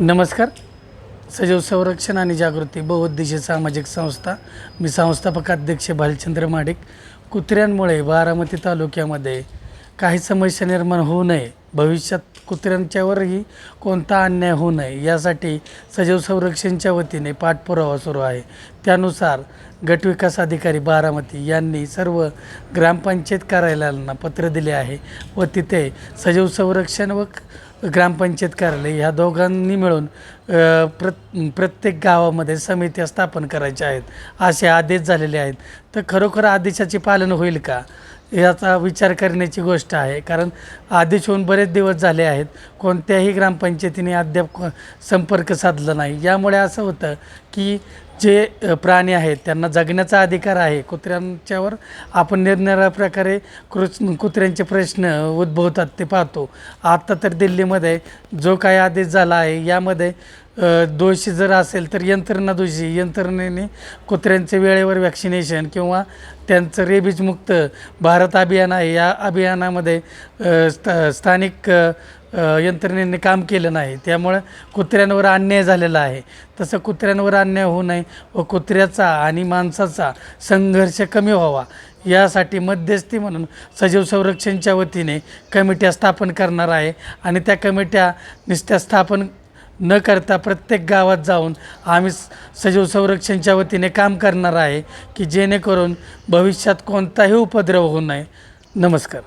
नमस्कार. सजीव संरक्षण आणि जागृती बहुउद्देशीय सामाजिक संस्था. मी संस्थापक अध्यक्ष भालचंद्र माडिक. कुत्र्यांमुळे बारामती तालुक्यामध्ये काही समस्या निर्माण होऊ नये. भविष्यात कुत्र्यांच्यावरही कोणता अन्याय होऊ नये यासाठी सजीव संरक्षणच्या वतीने पाठपुरावा सुरू आहे. त्यानुसार गटविकास अधिकारी बारामती यांनी सर्व ग्रामपंचायत कार्यालयांना पत्र दिले आहे व तिथे सजीव संरक्षण व ग्रामपंचायत कार्यालय ह्या दोघांनी मिळून प्रत प्र प्रत्येक गावामध्ये समित्या स्थापन करायच्या आहेत. असे आदेश झालेले आहेत. तर खरोखर आदेशाचे पालन होईल का? याचा विचार करण्याची गोष्ट आहे. कारण आदेश होऊन बरेच दिवस झाले आहेत. कोणत्याही ग्रामपंचायतीने अद्याप संपर्क साधला नाही. यामुळे असं होतं की जे प्राणी आहेत त्यांना जगण्याचा अधिकार आहे. कुत्र्यांच्यावर आपण निरनिराळ्या प्रकारे कृच कुत्र्यांचे प्रश्न उद्भवतात ते पाहतो. आत्ता तर दिल्लीमध्ये जो काही आदेश झाला आहे यामध्ये दोषी जर असेल तर यंत्रणा दोषी यंत्रणेने कुत्र्यांचे वेळेवर वॅक्सिनेशन किंवा त्यांचं रेबीजमुक्त भारत अभियान आहे. या अभियानामध्ये स्था स्थानिक यंत्रणेने काम केलं नाही. त्यामुळं कुत्र्यांवर अन्याय झालेला आहे. तसं कुत्र्यांवर अन्याय होऊ नये व कुत्र्याचा आणि माणसाचा संघर्ष कमी व्हावा. यासाठी मध्यस्थी म्हणून सजीव संरक्षणच्या वतीने कमिट्या स्थापन करणार आहे आणि त्या कमिट्या नुसत्या स्थापन न करता प्रत्येक गावात जाऊन आम्ही स- सजीव संरक्षणच्या वतीने काम करणार आहे की जेणेकरून भविष्यात कोणताही उपद्रव होऊ नये. नमस्कार.